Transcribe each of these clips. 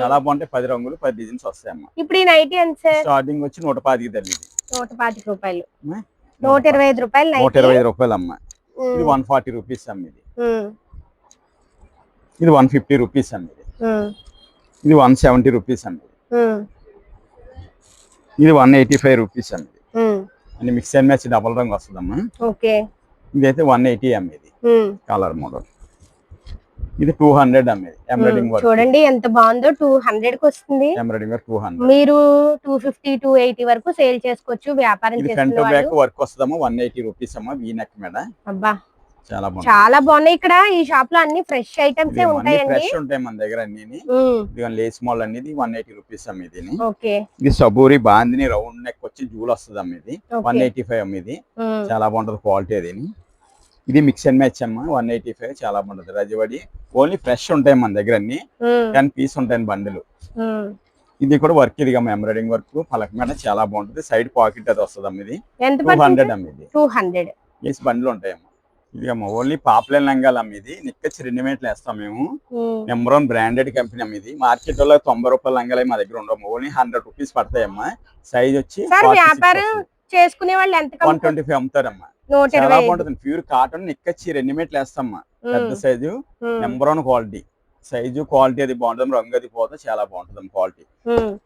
చాలా బాగుంటాయి. పది రంగులు పది డిజైన్స్ వస్తాయమ్మా. ఇప్పుడు ఈ నైటీ ఎంత సార్? స్టార్టింగ్ వచ్చి నూట పాతికి తల్లి నూట పాతిక రూపాయలు. నూట ఇరవై ఐదు రూపాయలు నూట ఇరవై ఐదు రూపాయలు అమ్మా ఇది వన్ ఫార్టీ రూపీస్ అమ్మ ఇది. ఇది వన్ ఫిఫ్టీ రూపీస్ అమ్మ ఇది. ఇది వన్ సెవెంటీ రూపీస్ అమ్మ ఇది. వన్ ఎయిటీ ఫైవ్ రూపీస్ అమ్మ ఇది. అని మిక్స్ అండ్ మ్యాచ్ డబల్ రంగు వస్తుందమ్మా. ఓకే. ఇదైతే వన్ ఎయిటీ అమ్మ ఇది. కలర్ మోడల్ ఇది టూ హండ్రెడ్ అమ్మ ఇది. Embroiding work. చూడండి ఎంత బాగుందో టూ హండ్రెడ్కి వస్తుంది ఎంబ్రాయిడింగ్ వర్క్ టూ హండ్రెడ్. మీరు టూ ఫిఫ్టీ టూ ఎయిటీ వరకు సేల్ చేసుకోవచ్చు వ్యాపారం ఫ్రంట్ బ్యాక్ వర్క్ వస్తుందమ్మా వన్ ఎయిటీ రూపీస్ అమ్మా వీ నెక్ మీద. అబ్బా. చాలా బాగుంది. చాలా బాగున్నాయి ఇక్కడ. ఈ షాప్లో అన్ని ఫ్రెష్ ఐటమ్స్ ఉంటాయండి. ఫ్రెష్ ఉంటాయి మన దగ్గర అన్ని లేస్ మాల్ అనేది వన్ ఎయిటీ రూపీస్ అమ్మ ఇది సబూరి బాందిని రౌండ్ నెక్ వచ్చి జూల్ వస్తుంది అమ్మ ఇది వన్ ఎయిటీ ఫైవ్ అమ్మ ఇది. చాలా బాగుంటుంది క్వాలిటీ అది ఇది మిక్స్ అండ్ మ్యాచ్ అమ్మ. వన్ ఎయిటీ ఫైవ్ చాలా బాగుంటుంది. రజవడి ఓన్లీ ఫ్రెష్ ఉంటాయి మన దగ్గర అన్ని. టెన్ పీస్ ఉంటాయి బండిలు. ఇది కూడా వర్క్ ఇది ఎంబ్రాయిడింగ్ వర్క్ పలక మీద చాలా బాగుంటుంది. సైడ్ పాకెట్ అది వస్తుంది అమ్మ ఇది టూ హండ్రెడ్ అమ్మ ఇది. టూ హండ్రెడ్ వేసి బండ్లు ఉంటాయి అమ్మ. ఇది అమ్మ ఓన్లీ పాపులర్ లంగాలు అమ్మ ఇది. నిక్కచ్చి రెండు మీటర్లు వేస్తాం మేము. నెంబర్ వన్ బ్రాండెడ్ కంపెనీ అమ్మ ఇది. మార్కెట్లో తొంభై రూపాయల లంగాలు మా దగ్గర ఉండవు ఓన్లీ హండ్రెడ్ రూపీస్ పడతాయి అమ్మ. సైజ్ వచ్చి సార్ వ్యాపారం చేసుకునే వాళ్ళు ఎంత వన్ ట్వంటీ ఫైవ్ అమ్ముతారమ్మా. నూట చాలా. బాగుంటుంది. ప్యూర్ కాటన్ నిక్కచ్చి రెండు మీటర్లు వేస్తామ్మా పెద్ద size number one quality. Size quality అది బాగుంటుంది. రంగు అది పోతే చాలా బాగుంటుంది క్వాలిటీ.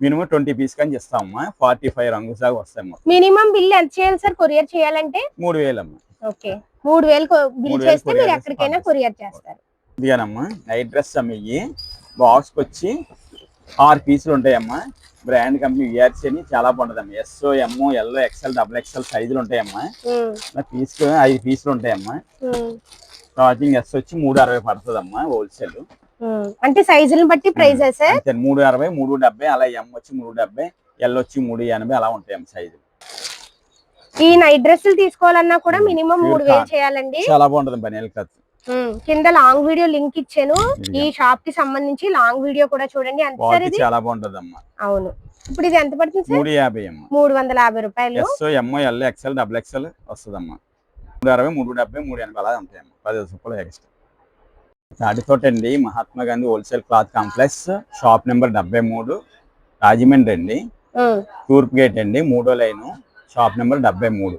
మినిమం ట్వంటీ పీస్ కానీ ఇస్తామమ్మా ఫార్టీ ఫైవ్ రంగు దాకా వస్తాయమ్మా. మినిమం బిల్ ఎంత చేయాలి సార్ కొరియర్ చేయాలంటే? మూడు వేలమ్మా. ఓకే. మూడు వేలు బిల్ మూడు వేలు చేస్తే మీరు ఎక్కడికైనా కొరియర్ చేస్తారు. ఇదిగానమ్మా నైట్ డ్రెస్ అమ్మ బాక్స్ వచ్చి ఆరు పీసులు ఉంటాయమ్మా. బ్రాండ్ కంపెనీ విఆర్సీ అని చాలా బాగుంటుంది S M L XL double XL సైజులు ఉంటాయమ్మా. ఉమ్, నా పీస్ ఐదు పీసులు ఉంటాయమ్మా. స్టార్టింగ్ ఎస్ వచ్చి మూడు అరవై పడుతుందమ్మా హోల్సేల్. అంటే సైజులను బట్టి అంతే మూడు అరవై మూడు డెబ్బై అలా ఎం వచ్చి మూడు డెబ్బై ఎల్ వచ్చి మూడు ఎనభై అలా ఉంటాయమ్మ సైజు ఈ నైట్ డ్రెస్సులు తీసుకోవాలన్నా కూడా మినిమం మూడు వేలు. చేయాలండి. చాలా బాగుంటుంది బనియల్ ఉమ్, కింద లాంగ్ వీడియో లింక్ ఇచ్చాను. ఈ. షాప్కి సంబంధించి లాంగ్ వీడియో కూడా చూడండి. ఎంత చాలా బాగుంటుంది అమ్మా అవును. ఇప్పుడు ఇది ఎంత పడుతుంది మూడు యాభై అమ్మ. మూడు వందల యాభై రూపాయలు. M L XL double XL వస్తుందమ్మా. మూడు అరవై మూడు డెబ్బై మూడు ఎనభై అలా ఉంటాయమ్మా పది రూపాయలు ఎక్స్ట్రా తాటితోట అండి Mahatma Gandhi wholesale cloth complex shop number డెబ్బై మూడు రాజమండ్రి అండి. తూర్పు గేట్ అండి మూడో లైను షాప్ నెంబర్ డెబ్బై మూడు.